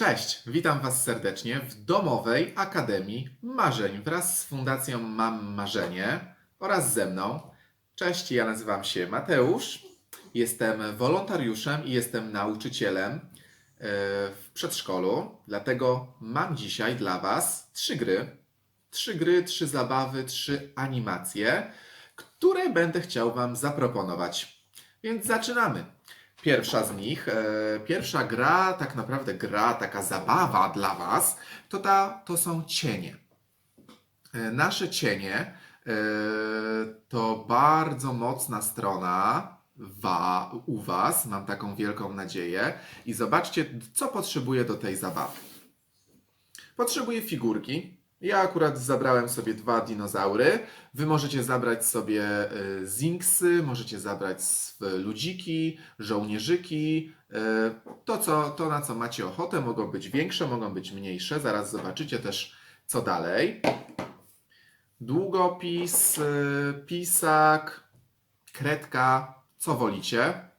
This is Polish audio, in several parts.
Cześć, witam Was serdecznie w domowej Akademii Marzeń wraz z Fundacją Mam Marzenie oraz ze mną. Cześć, ja nazywam się Mateusz, jestem wolontariuszem i jestem nauczycielem e, w przedszkolu, dlatego mam dzisiaj dla Was trzy gry. Trzy gry, trzy zabawy, trzy animacje, które będę chciał Wam zaproponować. Więc zaczynamy. Pierwsza z nich, e, pierwsza gra, tak naprawdę gra, taka zabawa dla Was, to, ta, to są cienie. E, nasze cienie e, to bardzo mocna strona wa, u Was, mam taką wielką nadzieję. I zobaczcie, co potrzebuję do tej zabawy. Potrzebuję figurki. Ja akurat zabrałem sobie dwa dinozaury. Wy możecie zabrać sobie y, zinksy, możecie zabrać ludziki, żołnierzyki. y, To, co, to, na co macie ochotę, mogą być większe, mogą być mniejsze. Zaraz zobaczycie też, co dalej. Długopis, y, pisak, kredka, co wolicie.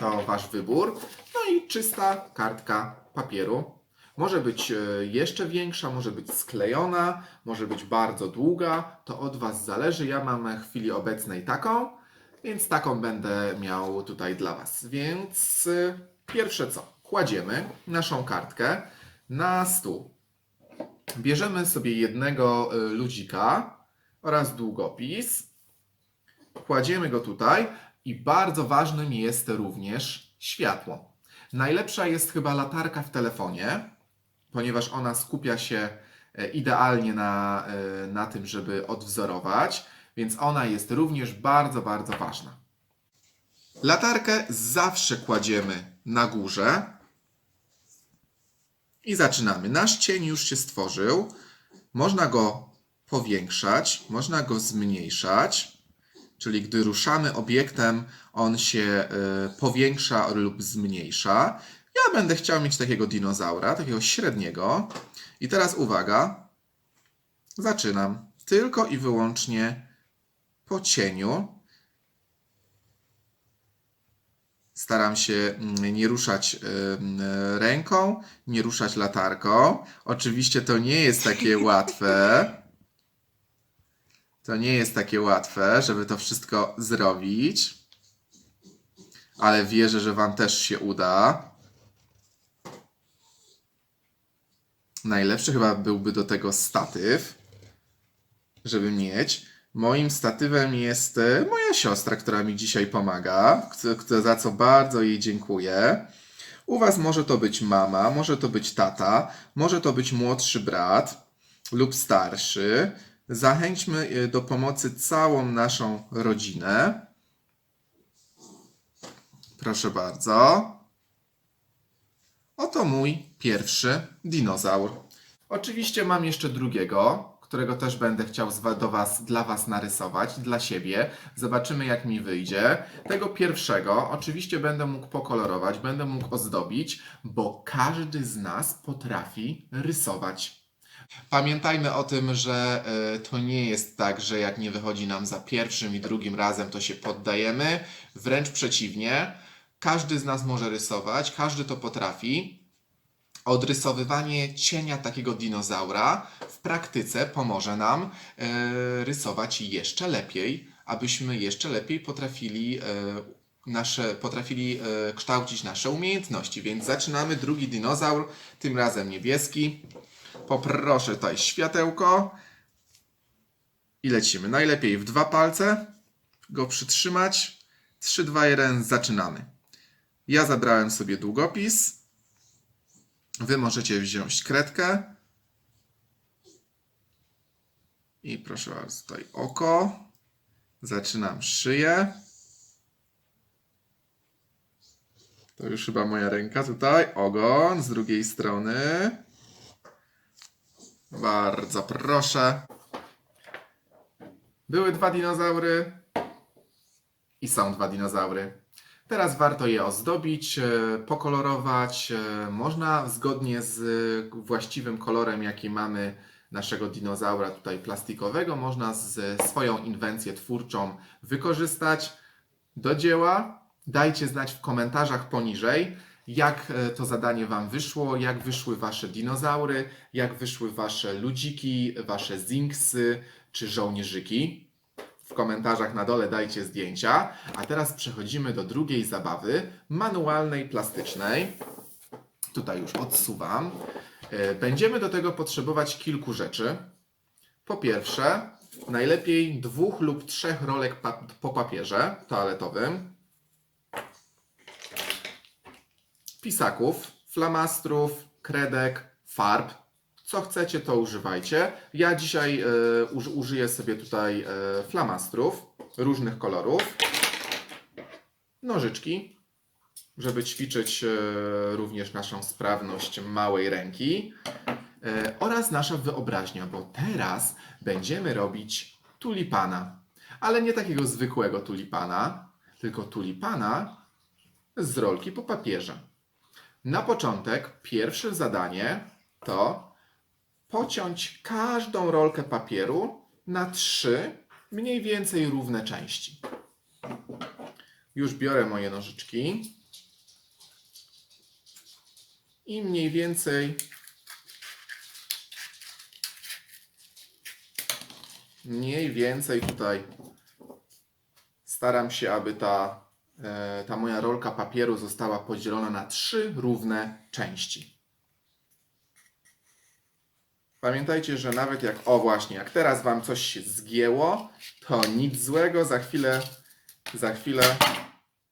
To wasz wybór. No i czysta kartka papieru. Może być e, jeszcze większa, może być sklejona, może być bardzo długa. To od Was zależy. Ja mam w chwili obecnej taką, więc taką będę miał tutaj dla Was. Więc e, pierwsze co? Kładziemy naszą kartkę na stół. Bierzemy sobie jednego e, ludzika oraz długopis. Kładziemy go tutaj i bardzo ważnym jest również światło. Najlepsza jest chyba latarka w telefonie, ponieważ ona skupia się e, idealnie na, e, na tym, żeby odwzorować, więc ona jest również bardzo, bardzo ważna. Latarkę zawsze kładziemy na górze i zaczynamy. Nasz cień już się stworzył. Można go powiększać, można go zmniejszać. Czyli gdy ruszamy obiektem, on się y, powiększa lub zmniejsza. Ja będę chciał mieć takiego dinozaura, takiego średniego. I teraz uwaga, zaczynam tylko i wyłącznie po cieniu. Staram się mm, nie ruszać ręką, nie ruszać latarką. Oczywiście to nie jest takie łatwe. To nie jest takie łatwe, żeby to wszystko zrobić, ale wierzę, że Wam też się uda. Najlepszy chyba byłby do tego statyw, żeby mieć. Moim statywem jest e, moja siostra, która mi dzisiaj pomaga, za co bardzo jej dziękuję. U Was może to być mama, może to być tata, może to być młodszy brat lub starszy. Zachęćmy e, do pomocy całą naszą rodzinę. Proszę bardzo. Oto mój pierwszy dinozaur. Oczywiście mam jeszcze drugiego, którego też będę chciał do was, dla Was narysować, dla siebie. Zobaczymy, jak mi wyjdzie. Tego pierwszego oczywiście będę mógł pokolorować, będę mógł ozdobić, bo każdy z nas potrafi rysować. Pamiętajmy o tym, że e, to nie jest tak, że jak nie wychodzi nam za pierwszym i drugim razem, to się poddajemy. Wręcz przeciwnie, każdy z nas może rysować, każdy to potrafi. Odrysowywanie cienia takiego dinozaura w praktyce pomoże nam e, rysować jeszcze lepiej, abyśmy jeszcze lepiej potrafili, e, nasze, potrafili e, kształcić nasze umiejętności. Więc zaczynamy drugi dinozaur, tym razem niebieski. Poproszę tutaj światełko i lecimy. Najlepiej w dwa palce go przytrzymać. 3, 2, 1, zaczynamy. Ja zabrałem sobie długopis. Wy możecie wziąć kredkę. I proszę bardzo, tutaj oko. Zaczynam szyję. To już chyba moja ręka tutaj. Ogon z drugiej strony. Bardzo proszę. Były dwa dinozaury i są dwa dinozaury. Teraz warto je ozdobić, e, pokolorować. e, Można zgodnie z właściwym kolorem, jaki mamy naszego dinozaura tutaj plastikowego, można z swoją inwencję twórczą wykorzystać do dzieła. Dajcie znać w komentarzach poniżej, jak e, to zadanie Wam wyszło, jak wyszły Wasze dinozaury, jak wyszły Wasze ludziki, Wasze zinksy czy żołnierzyki. W komentarzach na dole dajcie zdjęcia. A teraz przechodzimy do drugiej zabawy, manualnej, plastycznej. Tutaj już odsuwam. E, Będziemy do tego potrzebować kilku rzeczy. Po pierwsze, najlepiej dwóch lub trzech rolek pa- po papierze toaletowym, pisaków, flamastrów, kredek, farb. Co chcecie, to używajcie. Ja dzisiaj uż, użyję sobie tutaj e, flamastrów różnych kolorów, nożyczki, żeby ćwiczyć e, również naszą sprawność małej ręki e, oraz nasza wyobraźnia, bo teraz będziemy robić tulipana. Ale nie takiego zwykłego tulipana, tylko tulipana z rolki po papierze. Na początek pierwsze zadanie to pociąć każdą rolkę papieru na trzy mniej więcej równe części. Już biorę moje nożyczki i mniej więcej mniej więcej tutaj staram się, aby ta, e, ta moja rolka papieru została podzielona na trzy równe części. Pamiętajcie, że nawet jak, o właśnie, jak teraz Wam coś się zgięło, to nic złego, za chwilę, za chwilę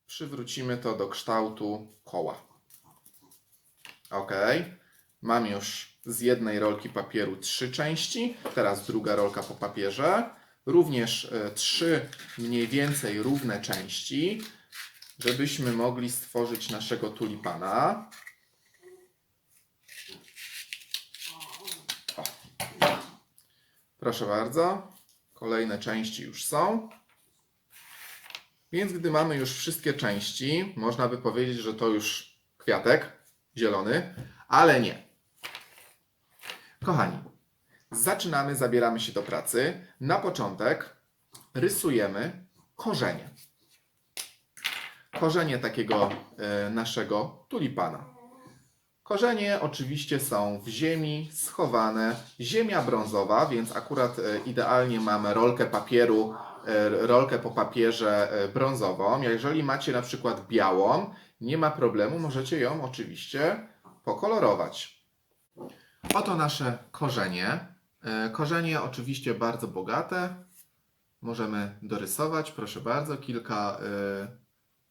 przywrócimy to do kształtu koła. Ok, mam już z jednej rolki papieru trzy części, teraz druga rolka po papierze, również e, trzy mniej więcej równe części, żebyśmy mogli stworzyć naszego tulipana. Proszę bardzo, kolejne części już są. Więc gdy mamy już wszystkie części, można by powiedzieć, że to już kwiatek zielony, ale nie. Kochani, zaczynamy, zabieramy się do pracy. Na początek rysujemy korzenie. Korzenie takiego e, naszego tulipana. Korzenie oczywiście są w ziemi, schowane. Ziemia brązowa, więc akurat e, idealnie mamy rolkę papieru, e, rolkę po papierze e, brązową. Jeżeli macie na przykład białą, nie ma problemu, możecie ją oczywiście pokolorować. Oto nasze korzenie. Korzenie oczywiście bardzo bogate. Możemy dorysować, proszę bardzo, kilka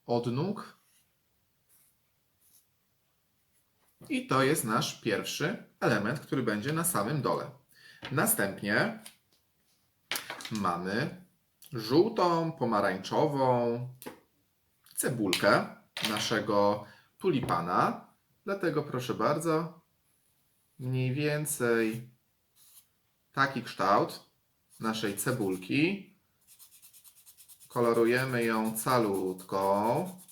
odnóg. I to jest nasz pierwszy element, który będzie na samym dole. Następnie mamy żółtą, pomarańczową cebulkę naszego tulipana. Dlatego proszę bardzo, mniej więcej taki kształt naszej cebulki. Kolorujemy ją calutką.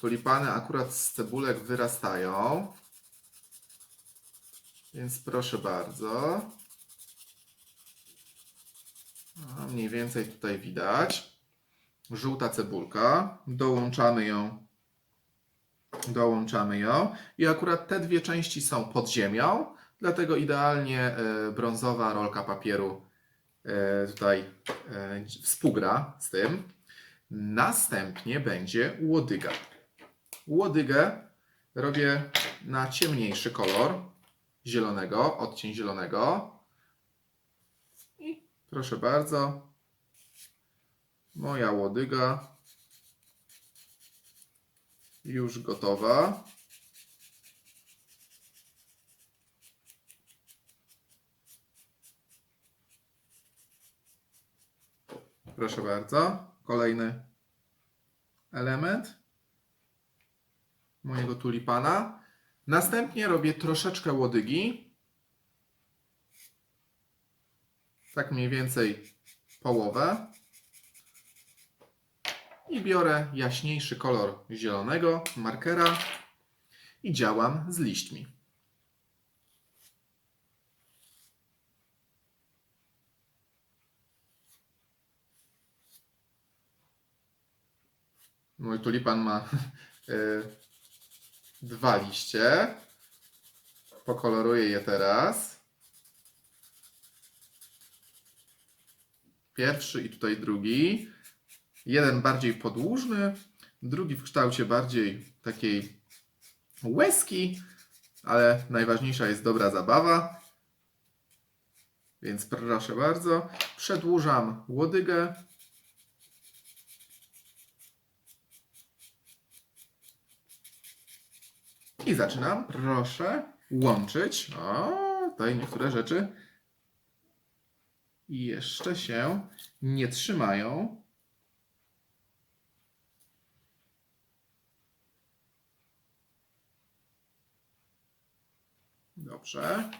Tulipany akurat z cebulek wyrastają. Więc proszę bardzo. A, mniej więcej tutaj widać. Żółta cebulka. Dołączamy ją. Dołączamy ją. I akurat te dwie części są pod ziemią. Dlatego idealnie e, brązowa rolka papieru e, tutaj e, współgra z tym. Następnie będzie łodyga. Łodygę robię na ciemniejszy kolor zielonego, odcień zielonego. I proszę bardzo, moja łodyga już gotowa. Proszę bardzo, kolejny element mojego tulipana. Następnie robię troszeczkę łodygi. Tak mniej więcej połowę. I biorę jaśniejszy kolor zielonego markera i działam z liśćmi. Mój tulipan ma y, dwa liście. Pokoloruję je teraz. Pierwszy i tutaj drugi. Jeden bardziej podłużny, drugi w kształcie bardziej takiej łezki, ale najważniejsza jest dobra zabawa. Więc proszę bardzo, przedłużam łodygę. I zaczynam, proszę, łączyć. O, tutaj niektóre rzeczy jeszcze się nie trzymają. Dobrze.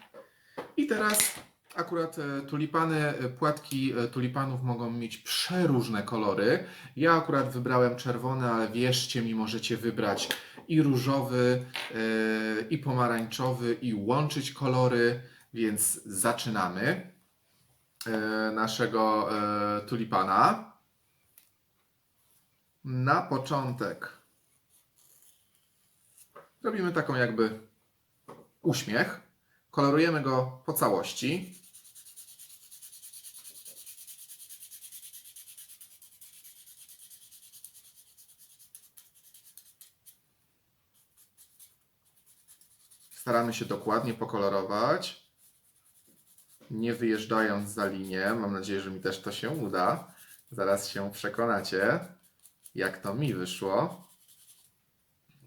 I teraz akurat e, tulipany, e, płatki e, tulipanów mogą mieć przeróżne kolory. Ja akurat wybrałem czerwony, ale wierzcie mi, możecie wybrać i różowy, e, i pomarańczowy, i łączyć kolory, więc zaczynamy e, naszego e, tulipana. Na początek robimy taką jakby uśmiech. Kolorujemy go po całości. Staramy się dokładnie pokolorować, nie wyjeżdżając za linię. Mam nadzieję, że mi też to się uda. Zaraz się przekonacie, jak to mi wyszło.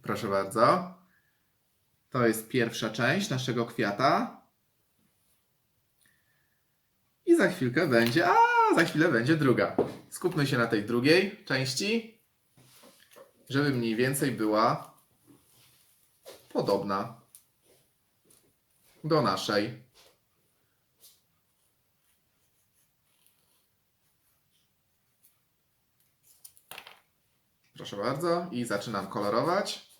Proszę bardzo. To jest pierwsza część naszego kwiata. I za chwilkę będzie, a za chwilę będzie druga. Skupmy się na tej drugiej części, żeby mniej więcej była podobna do naszej. Proszę bardzo, i zaczynam kolorować.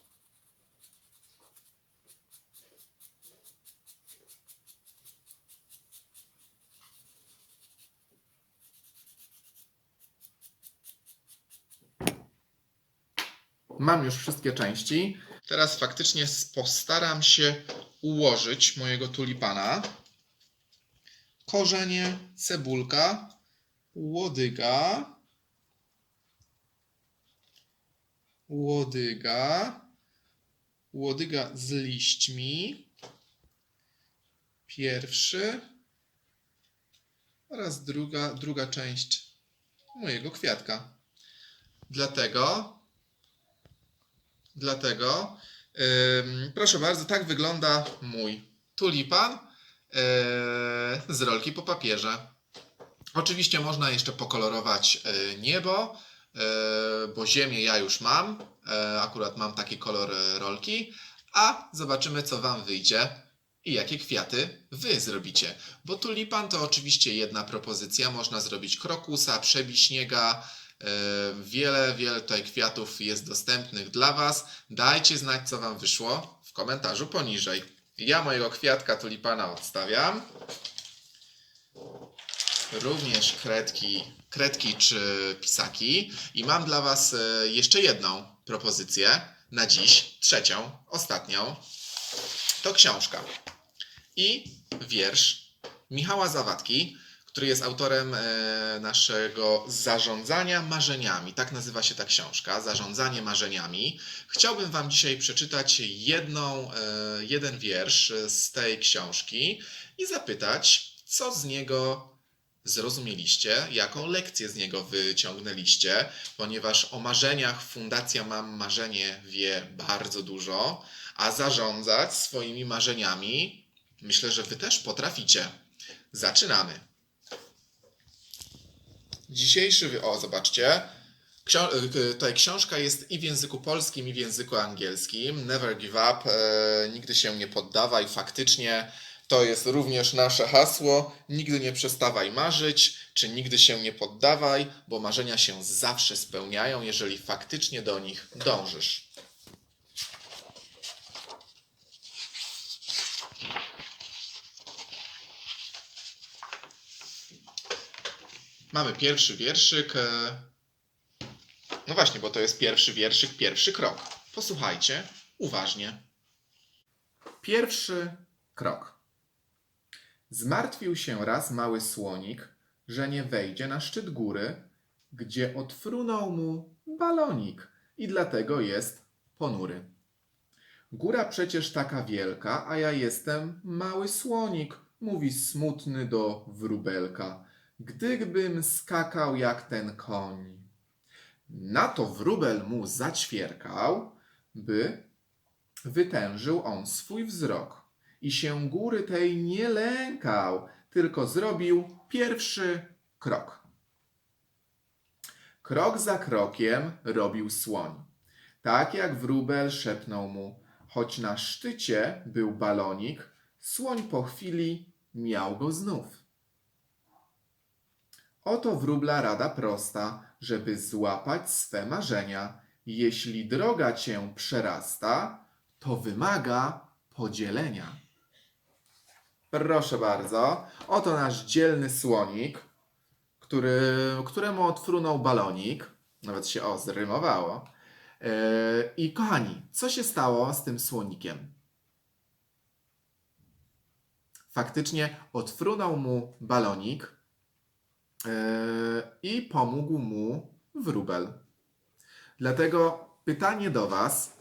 Mam już wszystkie części. Teraz faktycznie postaram się ułożyć mojego tulipana. Korzenie, cebulka, łodyga, łodyga, łodyga z liśćmi, pierwszy oraz druga, druga część mojego kwiatka. Dlatego Dlatego, ym, proszę bardzo, tak wygląda mój tulipan yy, z rolki po papierze. Oczywiście można jeszcze pokolorować yy, niebo, yy, bo ziemię ja już mam. Yy, akurat mam taki kolor yy, rolki. A zobaczymy, co Wam wyjdzie i jakie kwiaty Wy zrobicie. Bo tulipan to oczywiście jedna propozycja. Można zrobić krokusa, przebiśniega, Wiele, wiele tutaj kwiatów jest dostępnych dla Was. Dajcie znać, co Wam wyszło w komentarzu poniżej. Ja mojego kwiatka tulipana odstawiam. Również kredki, kredki czy pisaki. I mam dla Was e, jeszcze jedną propozycję na dziś, trzecią, ostatnią. To książka i wiersz Michała Zawadki który jest autorem e, naszego Zarządzania Marzeniami. Tak nazywa się ta książka, Zarządzanie Marzeniami. Chciałbym Wam dzisiaj przeczytać jedną, e, jeden wiersz z tej książki i zapytać, co z niego zrozumieliście, jaką lekcję z niego wyciągnęliście, ponieważ o marzeniach Fundacja Mam Marzenie wie bardzo dużo, a zarządzać swoimi marzeniami myślę, że Wy też potraficie. Zaczynamy. Dzisiejszy, o zobaczcie, Ksio- y, tutaj książka jest i w języku polskim, i w języku angielskim. Never give up, e, nigdy się nie poddawaj. Faktycznie to jest również nasze hasło. Nigdy nie przestawaj marzyć, czy nigdy się nie poddawaj, bo marzenia się zawsze spełniają, jeżeli faktycznie do nich dążysz. Mamy pierwszy wierszyk. e, No właśnie, bo to jest pierwszy wierszyk, pierwszy krok. Posłuchajcie uważnie. Pierwszy krok. Zmartwił się raz mały słonik, że nie wejdzie na szczyt góry, gdzie odfrunął mu balonik i dlatego jest ponury. Góra przecież taka wielka, a ja jestem mały słonik, mówi smutny do wróbelka. Gdybym skakał jak ten koń. Na to wróbel mu zaćwierkał, by wytężył on swój wzrok i się góry tej nie lękał, tylko zrobił pierwszy krok. Krok za krokiem robił słoń. Tak jak wróbel szepnął mu, choć na szczycie był balonik, słoń po chwili miał go znów. Oto wróbla rada prosta, żeby złapać swe marzenia. Jeśli droga cię przerasta, to wymaga podzielenia. Proszę bardzo, oto nasz dzielny słonik, który, któremu odfrunął balonik. Nawet się o, zrymowało. Yy, I kochani, co się stało z tym słonikiem? Faktycznie odfrunął mu balonik i pomógł mu wróbel. Dlatego pytanie do Was,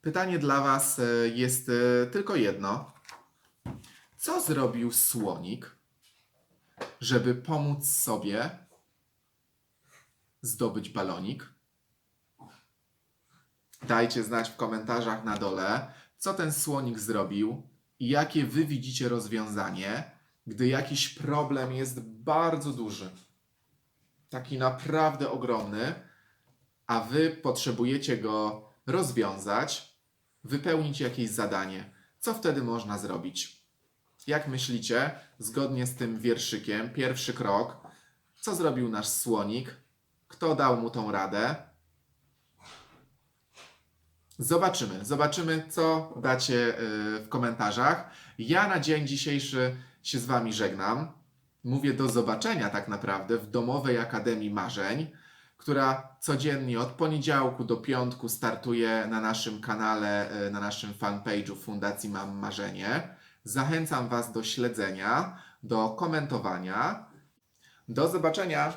pytanie dla Was yy, jest yy, tylko jedno. Co zrobił słonik, żeby pomóc sobie zdobyć balonik? Dajcie znać w komentarzach na dole, co ten słonik zrobił i jakie wy widzicie rozwiązanie, gdy jakiś problem jest bardzo duży. Taki naprawdę ogromny, a wy potrzebujecie go rozwiązać, wypełnić jakieś zadanie. Co wtedy można zrobić? Jak myślicie, zgodnie z tym wierszykiem, pierwszy krok, co zrobił nasz słonik? Kto dał mu tą radę? Zobaczymy, zobaczymy, co dacie yy, w komentarzach. Ja na dzień dzisiejszy się z Wami żegnam. Mówię do zobaczenia tak naprawdę w Domowej Akademii Marzeń, która codziennie od poniedziałku do piątku startuje na naszym kanale, yy, na naszym fanpage'u Fundacji Mam Marzenie. Zachęcam Was do śledzenia, do komentowania. Do zobaczenia!